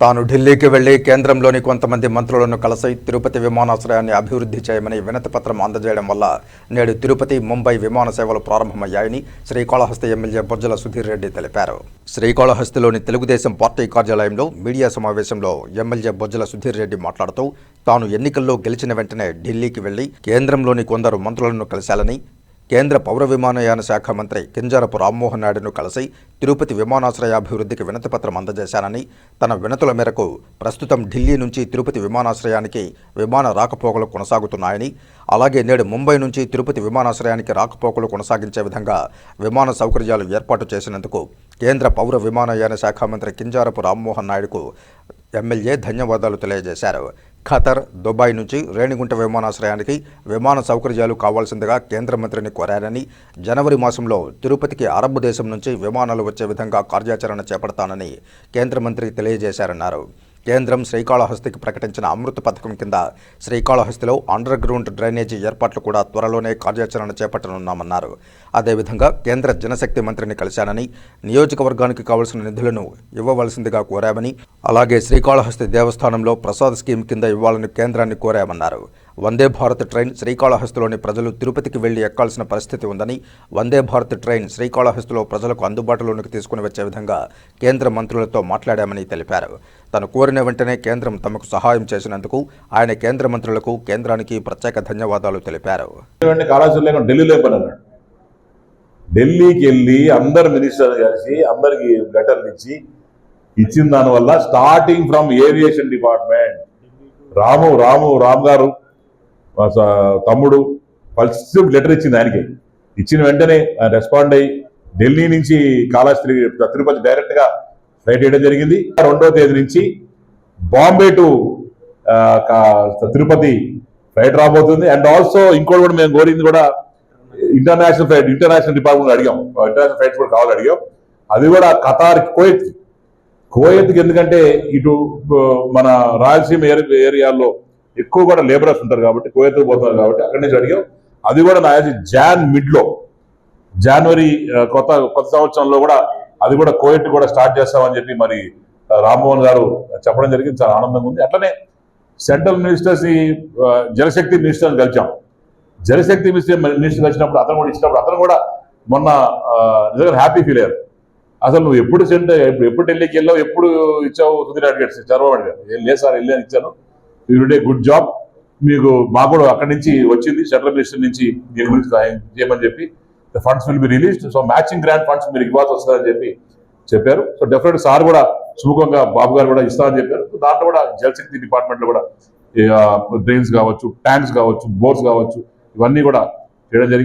తాను ఢిల్లీకి వెళ్ళి కేంద్రంలోని కొంతమంది మంత్రులను కలిసి తిరుపతి విమానాశ్రయాన్ని అభివృద్ధి చేయమని వినతిపత్రం అందజేయడం వల్ల నేడు తిరుపతి ముంబై విమాన సేవలు ప్రారంభమయ్యాయని శ్రీకాళహస్తి ఎమ్మెల్యే బొజ్జల సుధీర్ రెడ్డి తెలిపారు. శ్రీకాళహస్తిలోని తెలుగుదేశం పార్టీ కార్యాలయంలో మీడియా సమావేశంలో ఎమ్మెల్యే బొజ్జల సుధీర్ రెడ్డి మాట్లాడుతూ తాను ఎన్నికల్లో గెలిచిన వెంటనే ఢిల్లీకి వెళ్ళి కేంద్రంలోని కొందరు మంత్రులను కలిశాలని కేంద్ర పౌర విమానయాన శాఖ మంత్రి కింజారపు రామ్మోహన్ నాయుడును కలిసి తిరుపతి విమానాశ్రయాభివృద్ధికి వినతిపత్రం అందజేశానని తన వినతుల మేరకు ప్రస్తుతం ఢిల్లీ నుంచి తిరుపతి విమానాశ్రయానికి విమాన రాకపోకలు కొనసాగుతున్నాయని అలాగే నేడు ముంబై నుంచి తిరుపతి విమానాశ్రయానికి రాకపోకలు కొనసాగించే విధంగా విమాన సౌకర్యాలు ఏర్పాటు చేసినందుకు కేంద్ర పౌర విమానయాన శాఖ మంత్రి కింజారపు రామ్మోహన్ నాయుడుకు ఎమ్మెల్యే ధన్యవాదాలు తెలియజేశారు. ఖతర్ దుబాయ్ నుంచి రేణిగుంట విమానాశ్రయానికి విమాన సౌకర్యాలు కావాల్సిందిగా కేంద్ర మంత్రిని కోరారని జనవరి మాసంలో తిరుపతికి అరబ్ దేశం నుంచి విమానాలు వచ్చే విధంగా కార్యాచరణ చేపడతానని కేంద్ర మంత్రి తెలియజేశారన్నారు. కేంద్రం శ్రీకాళహస్తికి ప్రకటించిన అమృత పథకం కింద శ్రీకాళహస్తిలో అండర్ గ్రౌండ్ డ్రైనేజీ ఏర్పాట్లు కూడా త్వరలోనే కార్యాచరణ చేపట్టనున్నామన్నారు. అదేవిధంగా కేంద్ర జనశక్తి మంత్రిని కలిశానని నియోజకవర్గానికి కావలసిన నిధులను ఇవ్వవలసిందిగా కోరామని అలాగే శ్రీకాళహస్తి దేవస్థానంలో ప్రసాద్ స్కీమ్ కింద ఇవ్వాలని కేంద్రాన్ని కోరామన్నారు. వందే భారత్ ట్రైన్ శ్రీకాళహస్తిలోని ప్రజలు తిరుపతికి వెళ్ళి ఎక్కాల్సిన పరిస్థితి ఉందని వందే భారత్ ట్రైన్ శ్రీకాళహస్తిలో ప్రజలకు అందుబాటులోనికి తీసుకుని వచ్చే విధంగా కేంద్ర మంత్రులతో మాట్లాడామని తెలిపారు. తను కోరిన వెంటనే కేంద్రం తమకు సహాయం చేసినందుకు ఆయన కేంద్ర మంత్రులకు కేంద్రానికి ప్రత్యేక ధన్యవాదాలు తెలిపారు. ఢిల్లీలో ఢిల్లీకి వెళ్ళి అందరు మినిస్టర్ కలిసి అందరికి లెటర్లు ఇచ్చి ఇచ్చిన దానివల్ల starting from aviation department. Ramu Ramu Ram గారు తమ్ముడు ఫస్ట్ లెటర్ ఇచ్చింది ఆయనకి. ఇచ్చిన వెంటనే రెస్పాండ్ అయ్యి ఢిల్లీ నుంచి కాళహస్తి తిరుపతి డైరెక్ట్గా ఫ్లైట్ వేయడం జరిగింది. రెండో తేదీ నుంచి బాంబే టు కా- తిరుపతి ఫ్లైట్ రాబోతుంది. అండ్ ఆల్సో ఇంకోటి కూడా మేము కోరింది కూడా ఇంటర్నేషనల్ ఫ్లైట్ ఇంటర్నేషనల్ డిపార్ట్మెంట్ అడిగాం. ఇంటర్నేషనల్ ఫ్లైట్స్ కూడా కావాలి అడిగాం. అది కూడా ఖతార్ కోయత్ కోయత్కి ఎందుకంటే ఇటు మన రాయలసీమ ఏరియాల్లో ఎక్కువ కూడా లేబరర్స్ ఉంటారు కాబట్టి కోయత్ పోతారు కాబట్టి అక్కడి నుంచి అడిగాం. అది కూడా నా జాన్ మిడ్లో జనవరి కొత్త కొత్త సంవత్సరంలో కూడా అది కూడా కోయట్ కూడా స్టార్ట్ చేస్తామని చెప్పి మరి రామ్మోహన్ గారు చెప్పడం జరిగింది. చాలా ఆనందంగా ఉంది. అట్లనే సెంట్రల్ మినిస్టర్స్ ఈ జలశక్తి మినిస్టర్ కలిసాం జలశక్తి మినిస్టర్ మినిస్టర్ కలిసినప్పుడు అతను కూడా ఇచ్చినప్పుడు అతను కూడా మొన్న నిజంగా హ్యాపీ ఫీల్ అయ్యారు. అసలు నువ్వు ఎప్పుడు సెంటర్ ఎప్పుడు ఎప్పుడు ఢిల్లీకి వెళ్ళావు ఎప్పుడు ఇచ్చావు సుధీర్ అడిగాడు చంద్రబాబు అడిగారు "ఏం లేదు సార్ వెళ్ళాను ఇచ్చాను. డే గుడ్ జాబ్ మీకు మాకు కూడా అక్కడి నుంచి వచ్చింది సెంట్రల్ మినిస్టర్ నుంచి దీని గురించి సహాయం చేయమని చెప్పి. The funds will be released so matching grant funds మీరు ఇవ్వాల్సి వస్తుందని చెప్పి చెప్పారు. సో డెఫినెట్ సార్ కూడా సుముఖంగా బాబు గారు కూడా ఇస్తామని చెప్పారు. దాంట్లో కూడా జలశక్తి డిపార్ట్మెంట్లో కూడా డ్రైన్స్ కావచ్చు ట్యాంక్స్ కావచ్చు బోర్స్ కావచ్చు ఇవన్నీ కూడా చేయడం జరిగింది.